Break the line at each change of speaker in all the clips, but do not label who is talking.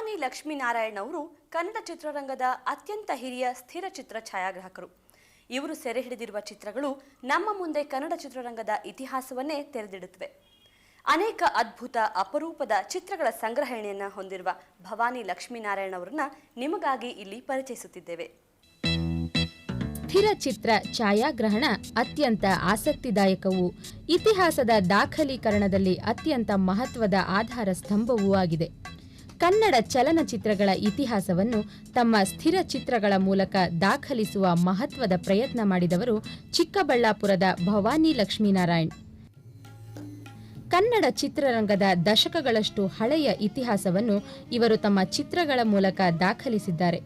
ಭವಾನಿ ಲಕ್ಷ್ಮೀನಾರಾಯಣ್ ಅವರು ಕನ್ನಡ ಚಿತ್ರರಂಗದ ಅತ್ಯಂತ ಹಿರಿಯ ಸ್ಥಿರ ಚಿತ್ರ ಛಾಯಾಗ್ರಾಹಕರು. ಇವರು ಸೆರೆ ಹಿಡಿದಿರುವ ಚಿತ್ರಗಳು ನಮ್ಮ ಮುಂದೆ ಕನ್ನಡ ಚಿತ್ರರಂಗದ ಇತಿಹಾಸವನ್ನೇ ತೆರೆದಿಡುತ್ತವೆ. ಅನೇಕ ಅದ್ಭುತ, ಅಪರೂಪದ ಚಿತ್ರಗಳ ಸಂಗ್ರಹಣೆಯನ್ನು ಹೊಂದಿರುವ ಭವಾನಿ ಲಕ್ಷ್ಮೀನಾರಾಯಣ್ ಅವರನ್ನ ನಿಮಗಾಗಿ ಇಲ್ಲಿ ಪರಿಚಯಿಸುತ್ತಿದ್ದೇವೆ.
ಸ್ಥಿರ ಚಿತ್ರ ಛಾಯಾಗ್ರಹಣ ಅತ್ಯಂತ ಆಸಕ್ತಿದಾಯಕವು, ಇತಿಹಾಸದ ದಾಖಲೀಕರಣದಲ್ಲಿ ಅತ್ಯಂತ ಮಹತ್ವದ ಆಧಾರ ಸ್ತಂಭವೂ ಆಗಿದೆ. ಕನ್ನಡ ಚಲನಚಿತ್ರಗಳ ಇತಿಹಾಸವನ್ನು ತಮ್ಮ ಸ್ಥಿರ ಚಿತ್ರಗಳ ಮೂಲಕ ದಾಖಲಿಸುವ ಮಹತ್ವದ ಪ್ರಯತ್ನ ಮಾಡಿದವರು ಚಿಕ್ಕಬಳ್ಳಾಪುರದ ಭವಾನಿ ಲಕ್ಷ್ಮೀನಾರಾಯಣ್. ಕನ್ನಡ ಚಿತ್ರರಂಗದ ದಶಕಗಳಷ್ಟು ಹಳೆಯ ಇತಿಹಾಸವನ್ನು ಇವರು ತಮ್ಮ ಚಿತ್ರಗಳ ಮೂಲಕ ದಾಖಲಿಸಿದ್ದಾರೆ.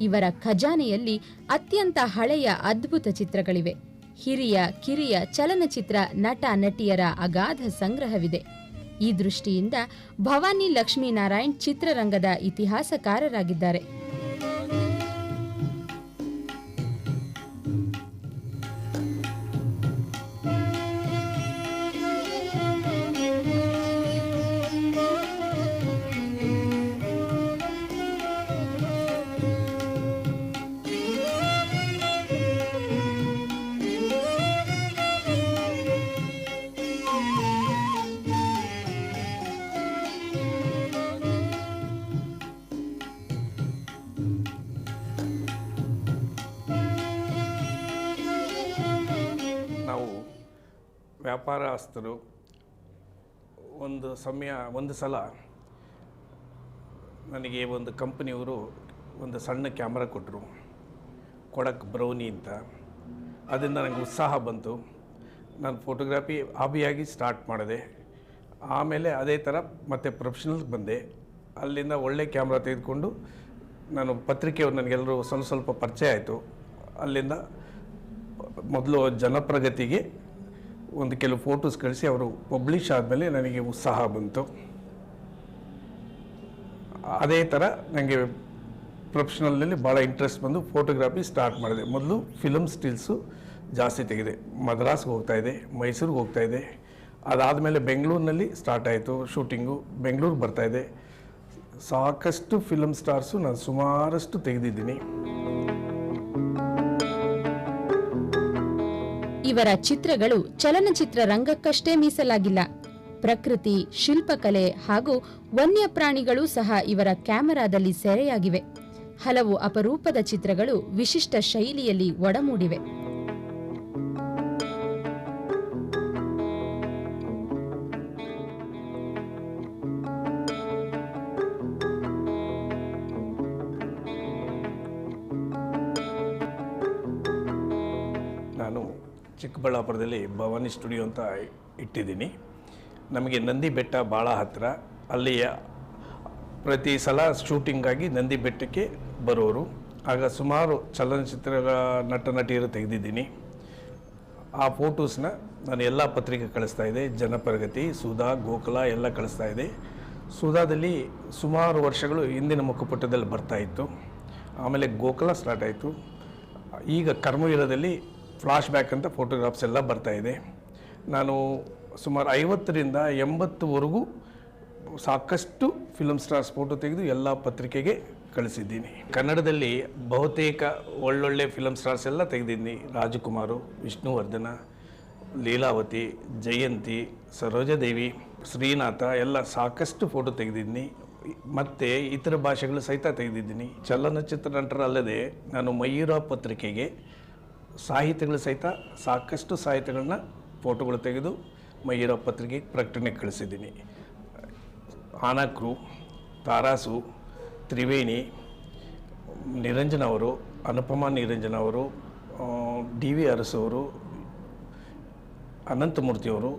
ಇವರ ಖಜಾನೆಯಲ್ಲಿ ಅತ್ಯಂತ ಹಳೆಯ ಅದ್ಭುತ ಚಿತ್ರಗಳಿವೆ. ಹಿರಿಯ ಕಿರಿಯ ಚಲನಚಿತ್ರ ನಟ ನಟಿಯರ ಅಗಾಧ ಸಂಗ್ರಹವಿದೆ. ಈ ದೃಷ್ಟಿಯಿಂದ ಭವಾನಿ ಲಕ್ಷ್ಮೀನಾರಾಯಣ್ ಚಿತ್ರರಂಗದ ಇತಿಹಾಸಕಾರರಾಗಿದ್ದಾರೆ.
ವ್ಯಾಪಾರಸ್ಥರು ಒಂದು ಸಮಯ, ಒಂದು ಸಲ ನನಗೆ ಒಂದು ಕಂಪ್ನಿಯವರು ಒಂದು ಸಣ್ಣ ಕ್ಯಾಮ್ರಾ ಕೊಟ್ಟರು. ಕೊಡಕ್ ಬ್ರೌನಿ ಅಂತ. ಅದರಿಂದ ನನಗೆ ಉತ್ಸಾಹ ಬಂತು. ನಾನು ಫೋಟೋಗ್ರಾಫಿ ಹಾಬಿಯಾಗಿ ಸ್ಟಾರ್ಟ್ ಮಾಡಿದೆ. ಆಮೇಲೆ ಅದೇ ಥರ ಮತ್ತೆ ಪ್ರೊಫೆಷನಲ್ಗೆ ಬಂದೆ. ಅಲ್ಲಿಂದ ಒಳ್ಳೆ ಕ್ಯಾಮ್ರಾ ತೆಗೆದುಕೊಂಡು ನಾನು ಪತ್ರಿಕೆಯವರು ನನಗೆಲ್ಲರೂ ಸ್ವಲ್ಪ ಸ್ವಲ್ಪ ಪರಿಚಯ ಆಯಿತು. ಅಲ್ಲಿಂದ ಮೊದಲು ಜನಪ್ರಗತಿಗೆ ಒಂದು ಕೆಲವು ಫೋಟೋಸ್ ಕಳಿಸಿ ಅವರು ಪಬ್ಲಿಷ್ ಆದಮೇಲೆ ನನಗೆ ಉತ್ಸಾಹ ಬಂತು. ಅದೇ ಥರ ನನಗೆ ಪ್ರೊಫೆಷನಲ್ನಲ್ಲಿ ಭಾಳ ಇಂಟ್ರೆಸ್ಟ್ ಬಂದು ಫೋಟೋಗ್ರಾಫಿ ಸ್ಟಾರ್ಟ್ ಮಾಡಿದೆ. ಮೊದಲು ಫಿಲಮ್ ಸ್ಟಿಲ್ಸು ಜಾಸ್ತಿ ತೆಗೆದೆ. ಮದ್ರಾಸ್ಗೆ ಇದೆ ಮೈಸೂರಿಗೆ ಹೋಗ್ತಾಯಿದ್ದೆ ಅದಾದಮೇಲೆ ಬೆಂಗಳೂರಿನಲ್ಲಿ ಸ್ಟಾರ್ಟ್ ಆಯಿತು ಶೂಟಿಂಗು ಬೆಂಗಳೂರಿಗೆ ಬರ್ತಾಯಿದೆ ಸಾಕಷ್ಟು ಫಿಲಮ್ ಸ್ಟಾರ್ಸು ನಾನು ಸುಮಾರಷ್ಟು ತೆಗೆದಿದ್ದೀನಿ.
ಇವರ ಚಿತ್ರಗಳು ಚಲನಚಿತ್ರ ರಂಗಕ್ಕಷ್ಟೇ ಮೀಸಲಾಗಿಲ್ಲ. ಪ್ರಕೃತಿ, ಶಿಲ್ಪಕಲೆ ಹಾಗೂ ವನ್ಯಪ್ರಾಣಿಗಳು ಸಹ ಇವರ ಕ್ಯಾಮೆರಾದಲ್ಲಿ ಸೆರೆಯಾಗಿವೆ. ಹಲವು ಅಪರೂಪದ ಚಿತ್ರಗಳು ವಿಶಿಷ್ಟ ಶೈಲಿಯಲ್ಲಿ ಒಡಮೂಡಿವೆ.
ಚಿಕ್ಕಬಳ್ಳಾಪುರದಲ್ಲಿ ಭವಾನಿ ಸ್ಟುಡಿಯೋ ಅಂತ ಇಟ್ಟಿದ್ದೀನಿ. ನಮಗೆ ನಂದಿ ಬೆಟ್ಟ ಭಾಳ ಹತ್ತಿರ ಅಲ್ಲಿಯ ಪ್ರತಿ ಸಲ ಶೂಟಿಂಗಾಗಿ ನಂದಿ ಬೆಟ್ಟಕ್ಕೆ ಬರೋರು. ಆಗ ಸುಮಾರು ಚಲನಚಿತ್ರಗಳ ನಟ ನಟಿಯರು ತೆಗೆದಿದ್ದೀನಿ. ಆ ಫೋಟೋಸ್ನ ನಾನು ಎಲ್ಲ ಪತ್ರಿಕೆ ಕಳಿಸ್ತಾ ಇದ್ದೆ ಜನಪ್ರಗತಿ, ಸುಧಾ, ಗೋಕುಲ ಎಲ್ಲ ಕಳಿಸ್ತಾ ಇದೆ. ಸುಧಾದಲ್ಲಿ ಸುಮಾರು ವರ್ಷಗಳು ಹಿಂದಿನ ಮುಖಪುಟದಲ್ಲಿ ಬರ್ತಾಯಿತ್ತು ಆಮೇಲೆ ಗೋಕುಲ ಸ್ಟಾರ್ಟ್ ಆಯಿತು. ಈಗ ಕರ್ಮವೀರದಲ್ಲಿ ಫ್ಲಾಶ್ ಬ್ಯಾಕ್ ಅಂತ ಫೋಟೋಗ್ರಾಫ್ಸ್ ಎಲ್ಲ ಬರ್ತಾ ಇದೆ. ನಾನು ಸುಮಾರು ಐವತ್ತರಿಂದ ಎಂಬತ್ತುವರೆಗೂ ಸಾಕಷ್ಟು ಫಿಲಮ್ ಸ್ಟಾರ್ಸ್ ಫೋಟೋ ತೆಗೆದು ಎಲ್ಲ ಪತ್ರಿಕೆಗೆ ಕಳಿಸಿದ್ದೀನಿ. ಕನ್ನಡದಲ್ಲಿ ಬಹುತೇಕ ಒಳ್ಳೊಳ್ಳೆ ಫಿಲಮ್ ಸ್ಟಾರ್ಸ್ ಎಲ್ಲ ತೆಗೆದಿದ್ದೀನಿ. ರಾಜಕುಮಾರು, ವಿಷ್ಣುವರ್ಧನ, ಲೀಲಾವತಿ, ಜಯಂತಿ, ಸರೋಜಾದೇವಿ, ಶ್ರೀನಾಥ ಎಲ್ಲ ಸಾಕಷ್ಟು ಫೋಟೋ ತೆಗೆದಿದ್ದೀನಿ. ಮತ್ತು ಇತರ ಭಾಷೆಗಳು ಸಹಿತ ತೆಗೆದಿದ್ದೀನಿ. ಚಲನಚಿತ್ರ ನಟರಲ್ಲದೆ ನಾನು ಮಯೂರ ಪತ್ರಿಕೆಗೆ ಸಾಹಿತ್ಯಗಳು ಸಹಿತ ಸಾಕಷ್ಟು ಸಾಹಿತ್ಯಗಳನ್ನ ಫೋಟೋಗಳು ತೆಗೆದು ಮಯೂರ ಪತ್ರಿಕೆಗೆ ಪ್ರಕಟಣೆ ಕಳಿಸಿದ್ದೀನಿ. ಆನಕ್ರು ತಾರಾಸು, ತ್ರಿವೇಣಿ, ನಿರಂಜನ ಅವರು, ಅನುಪಮ ನಿರಂಜನ ಅವರು ಡಿ ವಿ ಅರಸು ಅವರು ಅನಂತಮೂರ್ತಿಯವರು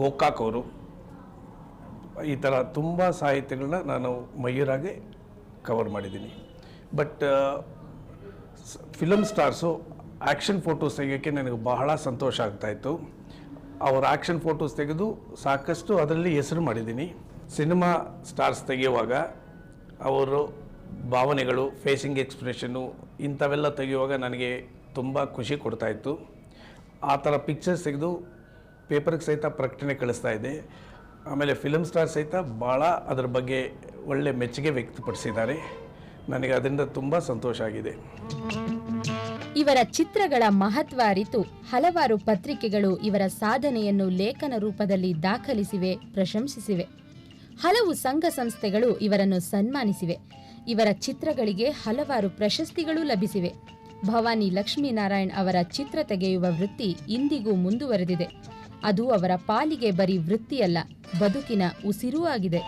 ಗೋಕಾಕ್ ಅವರು, ಈ ಥರ ತುಂಬ ಸಾಹಿತ್ಯಗಳನ್ನ ನಾನು ಮಯೂರಾಗೆ ಕವರ್ ಮಾಡಿದ್ದೀನಿ. But film stars action photos ತೆಗೆಯೋಕ್ಕೆ ನನಗೆ ಬಹಳ ಸಂತೋಷ ಆಗ್ತಾಯಿತ್ತು ಅವರ ಆ್ಯಕ್ಷನ್ ಫೋಟೋಸ್ ತೆಗೆದು ಸಾಕಷ್ಟು ಅದರಲ್ಲಿ ಹೆಸರು ಮಾಡಿದ್ದೀನಿ. ಸಿನಿಮಾ ಸ್ಟಾರ್ಸ್ ತೆಗೆಯುವಾಗ ಅವರು ಭಾವನೆಗಳು ಫೇಸಿಂಗ್ ಎಕ್ಸ್ಪ್ರೆಷನ್ನು ಇಂಥವೆಲ್ಲ ತೆಗೆಯುವಾಗ ನನಗೆ ತುಂಬ ಖುಷಿ ಕೊಡ್ತಾಯಿತ್ತು ಆ ಥರ ಪಿಕ್ಚರ್ಸ್ ತೆಗೆದು ಪೇಪರ್ಗೆ ಸಹಿತ ಪ್ರಕಟಣೆ ಕಳಿಸ್ತಾ ಇದೆ ಆಮೇಲೆ ಫಿಲಮ್ ಸ್ಟಾರ್ ಸಹಿತ ಭಾಳ ಅದರ ಬಗ್ಗೆ ಒಳ್ಳೆ ಮೆಚ್ಚುಗೆ ವ್ಯಕ್ತಪಡಿಸಿದ್ದಾರೆ. ನನಗೆ ಅದರಿಂದ ತುಂಬಾ ಸಂತೋಷ ಆಗಿದೆ.
ಇವರ ಚಿತ್ರಗಳ ಮಹತ್ವ ಅರಿತು ಹಲವಾರು ಪತ್ರಿಕೆಗಳು ಇವರ ಸಾಧನೆಯನ್ನು ಲೇಖನ ರೂಪದಲ್ಲಿ ದಾಖಲಿಸಿವೆ, ಪ್ರಶಂಸಿಸಿವೆ. ಹಲವು ಸಂಘ ಸಂಸ್ಥೆಗಳು ಇವರನ್ನು ಸನ್ಮಾನಿಸಿವೆ. ಇವರ ಚಿತ್ರಗಳಿಗೆ ಹಲವಾರು ಪ್ರಶಸ್ತಿಗಳು ಲಭಿಸಿವೆ. ಭವಾನಿ ಲಕ್ಷ್ಮೀನಾರಾಯಣ್ ಅವರ ಚಿತ್ರ ತೆಗೆಯುವ ವೃತ್ತಿ ಇಂದಿಗೂ ಮುಂದುವರೆದಿದೆ. ಅದು ಅವರ ಪಾಲಿಗೆ ಬರೀ ವೃತ್ತಿಯಲ್ಲ, ಬದುಕಿನ ಉಸಿರೂ ಆಗಿದೆ.